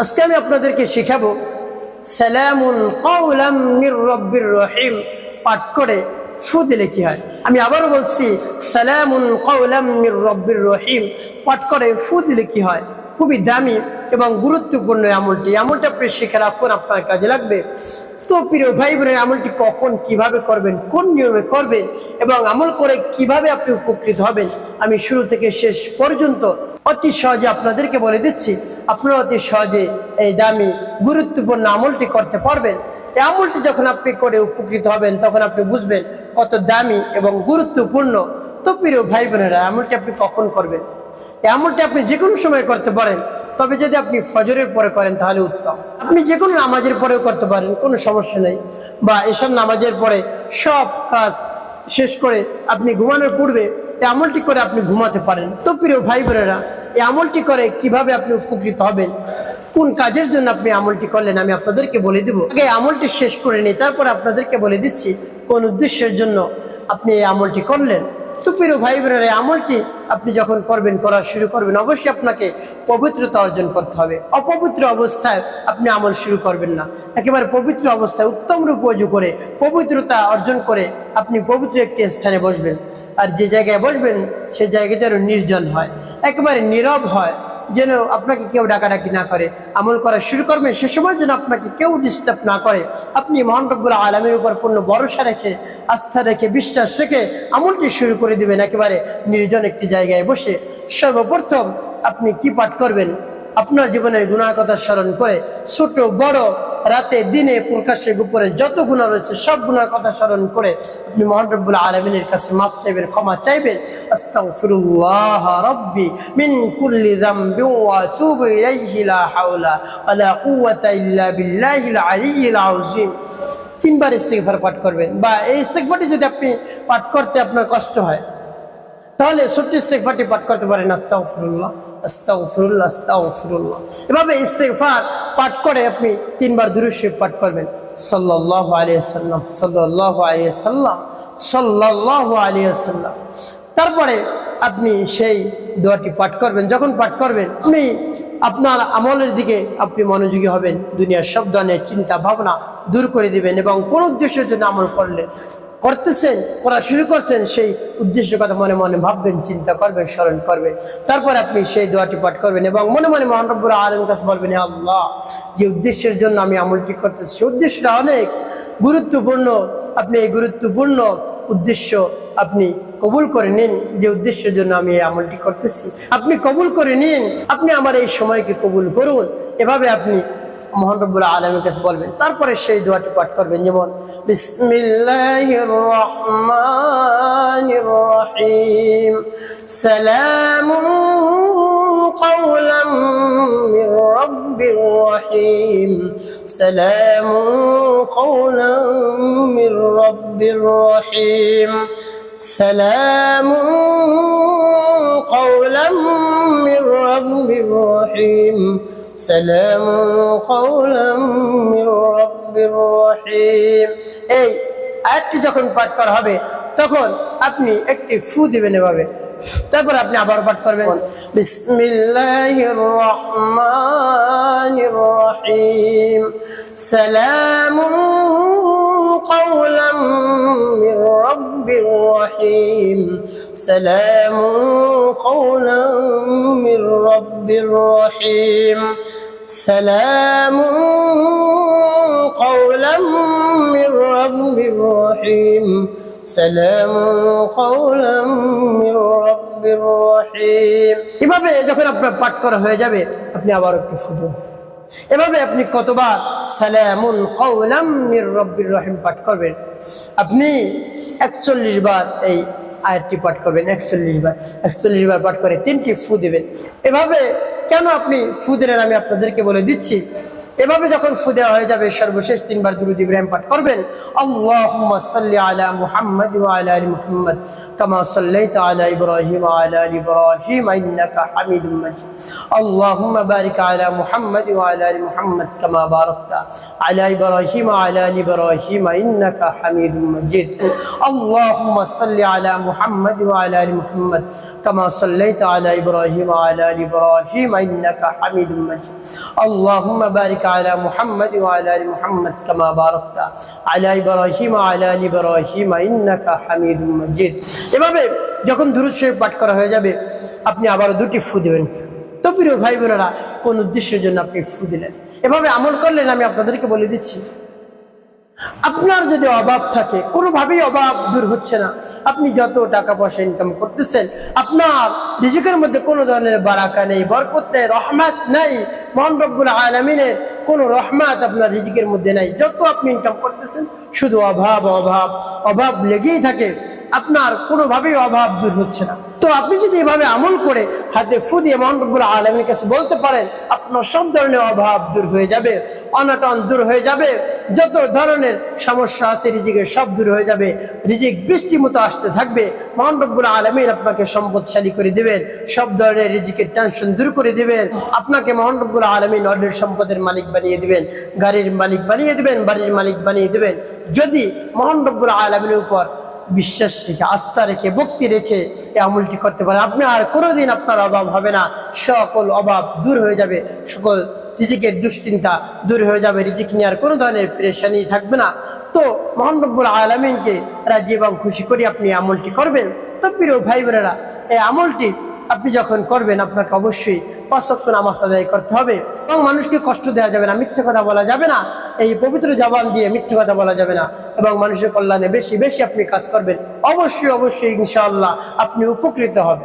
আজকে আমি আপনাদেরকে শেখাবো রব্বির রহিম, পাঠ করে ফু দিলে কি হয়। আমি আবার বলছি রব্বির রহিম, পাঠ করে ফু দিলে কি হয়। খুবই দামি এবং গুরুত্বপূর্ণ এমনটি এমনটা আপনি শিখে রাখুন, আপনার কাজে লাগবে। তো প্রিয় ভাই বোনের আমলটি কখন, কীভাবে করবেন, কোন নিয়মে করবেন এবং আমল করে কীভাবে আপনি উপকৃত হবেন, আমি শুরু থেকে শেষ পর্যন্ত অতি সহজে আপনাদেরকে বলে দিচ্ছি। আপনারা অতি সহজে এই দামি, গুরুত্বপূর্ণ আমলটি করতে পারবেন। এই আমলটি যখন আপনি করে উপকৃত হবেন, তখন আপনি বুঝবেন কত দামি এবং গুরুত্বপূর্ণ। তো প্রিয় ভাই বোনেরা আমলটি আপনি কখন করবেন? এই আমলটি আপনি যে কোনো সময় করতে পারেন। তবে যদি আপনি ফজরের পরে করেন, তাহলে উত্তম। আপনি যে কোনো নামাজের পরেও করতে পারেন, কোনো সমস্যা নেই। বা এসব নামাজের পরে সব কাজ শেষ করে আপনি ঘুমানোর পূর্বে এই আমলটি করে আপনি ঘুমাতে পারেন। তো প্রিয় ভাই বোনেরা এই আমলটি করে কীভাবে আপনি উপকৃত হবেন? কোন কাজের জন্য আপনি আমলটি করলেন? আমি আপনাদেরকে বলে দিব। আগে আমলটি শেষ করে নিই, তারপর আপনাদেরকে বলে দিচ্ছি কোন উদ্দেশ্যের জন্য আপনি এই আমলটি করলেন। তো প্রিয় ভাই বোনের আমলটি আপনি যখন করবেন, করা শুরু করবেন, অবশ্যই আপনাকে পবিত্রতা অর্জন করতে হবে। অপবিত্র অবস্থায় আপনি আমল শুরু করবেন না। একেবারে পবিত্র অবস্থায় উত্তম রূপ অজু করে, পবিত্রতা অর্জন করে আপনি পবিত্র একটি স্থানে বসবেন। আর যে জায়গায় বসবেন, সে জায়গা যেন নির্জন হয়, একেবারে নীরব হয়। যেন আপনাকে কেউ ডাকাডাকি না করে, আমল করা শুরু করবেন, সে সময় যেন আপনাকে কেউ ডিস্টার্ব না করে। আপনি মহান রব্বুল আলমের উপর পূর্ণ ভরসা রেখে, আস্থা রেখে, বিশ্বাস রেখে আমলটি শুরু করে দিবেন একেবারে নির্জন একটি জায়গায় বসে। সর্বপ্রথম আপনি কি পাঠ করবেন? আপনার জীবনের গুণার কথা স্মরণ করে ছোট, বড়, রাতে, দিনে, প্রকাশ্যে গোপরে যত গুণা রয়েছে, সব গুণার কথা স্মরণ করে আপনি মহানরবুল আলমিনের কাছে মাপ চাইবেন, ক্ষমা চাইবেন। আস্তাগফিরুল্লাহ রাব্বি মিন কুল্লি লা তিনবার ইস্তিগফার পাঠ করবেন বা এই ইস্তিগফারটি যদি আপনি পাঠ করতে আপনার কষ্ট হয় তাহলে ছোট্ট ইস্তেকফারটি পাঠ করতে পারেন, আস্তাগফিরুল্লাহ আস্তাগফিরুল্লাহ আস্তাগফিরুল্লাহ। এভাবে ইস্তেগফার পাঠ করে আপনি তিনবার দুরূদ পাঠ করবেন। সাল্লাল্লাহু আলাইহি সাল্লাম সাল্লাল্লাহু আলাইহি সাল্লাম তারপরে আপনি সেই দোয়াটি পাঠ করবেন। যখন পাঠ করবেন, আপনি আপনার আমলের দিকে আপনি মনোযোগী হবেন। দুনিয়ার সব ধরনের চিন্তা ভাবনা দূর করে দিবেন এবং কোন উদ্দেশ্যের জন্য আমল করলে করতেছেন, করা শুরু করছেন, সেই উদ্দেশ্য কথা মনে মনে ভাববেন, চিন্তা করবেন, স্মরণ করবেন। তারপর আপনি সেই দোয়াটি পাঠ করবেন এবং মনে মনে মহানব্বর আলম কাছে বলবেন আল্লাহ, যে উদ্দেশ্যের জন্য আমি আমলটি করতেছি, সেই উদ্দেশ্যটা অনেক গুরুত্বপূর্ণ। আপনি এই গুরুত্বপূর্ণ উদ্দেশ্য আপনি কবুল করে নিন, যে উদ্দেশ্যের জন্য আমি এই আমলটি করতেছি। আপনি কবুল করে নিন, আপনি আমার এই সময়কে কবুল করুন। এভাবে আপনি মহানবুল আলমের কাছে বলবেন তারপরে সেই দোয়াটি পাঠ করবেন যেমন বিসমিল্লাহির রহমানির রহিম সালামুন قولا من رب رحيم سلام قولا من رب رحيم سلام قولا من رب رحيم سلام قولا من رب رحيم এই আয়াতটি যখন পাঠ করা হবে তখন আপনি একটি ফু দিবেন এভাবে তারপর আপনি আবার পাঠ করবেন বিসমিল্লাহির রহমানির রহিম সালামুন قولا من رب رحيم سلام قولا من رب رحيم سلام قولا من رب رحيم سلام قولا من رب رحيم এভাবে যখন আপনার পাঠ করা হয়ে যাবে আপনি আবার একটু ফুটুন এভাবে আপনি কতবার সালামুন কওলাম মির রব্বির রহিম পাঠ করবেন আপনি একচল্লিশ বার এই আয়াতটি পাঠ করবেন, একচল্লিশ বার একচল্লিশ বার পাঠ করে তিনটি ফু দেবেন। এভাবে কেন আপনি ফু দিলেন আমি আপনাদেরকে বলে দিচ্ছি? এভাবে যখন ফুদা হয়ে যাবে সর্বশেষ তিনবার দুরুদ ইব্রাহিম পাঠ করবেন আল্লাহুম্মা সাল্লি আলা মুহাম্মাদ ওয়া আলা আলি মুহাম্মাদ কামা সাল্লাইতা আলা ইব্রাহিম ওয়া আলা আলি ইব্রাহিম ইন্নাকা হামিদুম মাজিদ আল্লাহুম্মা বারিক আলা মুহাম্মাদ ওয়া আলা আলি মুহাম্মাদ কামা বারাকতা আলা ইব্রাহিম ওয়া আলা আলি ইব্রাহিম ইন্নাকা হামিদুম মাজিদ আল্লাহুম্মা সাল্লি আলা মুহাম্মাদ ওয়া আলা আলি মুহাম্মাদ কামা সাল্লাইতা আলা ইব্রাহিম ওয়া আলা আলি ইব্রাহিম ইন্নাকা হামিদুম মাজিদ আল্লাহুম্মা বারিক على محمد وعلى ال محمد كما باركت على ابراهيم وعلى ال ابراهيم انك حميد مجيد এভাবে যখন দুরূদ শরীফ পাঠ করা হয়ে যাবে আপনি আবার দুটি ফু দিবেন তো প্রিয় ভাই বোনেরা কোন উদ্দেশ্যের জন্য আপনি ফু দিলেন এভাবে আমল করলেন আমি আপনাদেরকে বলে দিচ্ছি আপনার যদি অভাব থাকে কোনোভাবেই অভাব দূর হচ্ছে না আপনি যত টাকা পয়সা ইনকাম করতেছেন আপনার রিজিকের মধ্যে কোনো ধরনের বারাকা নেই বরকত নেই রহমাত নাই মহান রব্বুল আলমিনের কোনো রহমাত আপনার রিজিকের মধ্যে নাই। যত আপনি ইনকাম করতেছেন, শুধু অভাব অভাব অভাব লেগেই থাকে। আপনার কোনোভাবেই অভাব দূর হচ্ছে না। তো আপনি যদি এভাবে আমল করে হাতে ফু দিয়ে মহানবুল আলমের কাছে বলতে পারেন, আপনার সব ধরনের অভাব দূর হয়ে যাবে, অনাটন দূর হয়ে যাবে, যত ধরনের সমস্যা আছে রিজিকের সব দূর হয়ে যাবে, রিজিক বৃষ্টি মতো আসতে থাকবে মহানবুল আলমীর আপনাকে সম্পদশালী করে দেবেন, সব ধরনের রিজিকের টেনশন দূর করে দেবেন, আপনাকে মহানবুল আলমিন অর্ডের সম্পদের মালিক বানিয়ে দেবেন, গাড়ির মালিক বানিয়ে দেবেন, বাড়ির মালিক বানিয়ে দেবেন। যদি মহানবুল আলমিনের উপর বিশ্বাস রেখে, আস্থা রেখে, ভক্তি রেখে এই আমলটি করতে পারেন আপনি আর কোনোদিন আপনার অভাব হবে না। সকল অভাব দূর হয়ে যাবে। সকল রিজিকের দুশ্চিন্তা দূর হয়ে যাবে। রিজিক নিয়ে আর কোনো ধরনের প্রেশানি থাকবে না। তো মোহাম্মবুল আলমিনকে রাজি এবং খুশি করে আপনি আমলটি করবেন। তো প্রিয় ভাই বোনেরা এই আমলটি আপনি যখন করবেন, আপনাকে অবশ্যই পাঁচক্য নামাজ আদায় করতে হবে এবং মানুষকে কষ্ট দেওয়া যাবে না, মিথ্যে কথা বলা যাবে না। এই পবিত্র জবান দিয়ে মিথ্যে কথা বলা যাবে না এবং মানুষের কল্যাণে বেশি বেশি আপনি কাজ করবেন। অবশ্যই অবশ্যই, ইনশাআল্লাহ আপনি উপকৃত হবেন।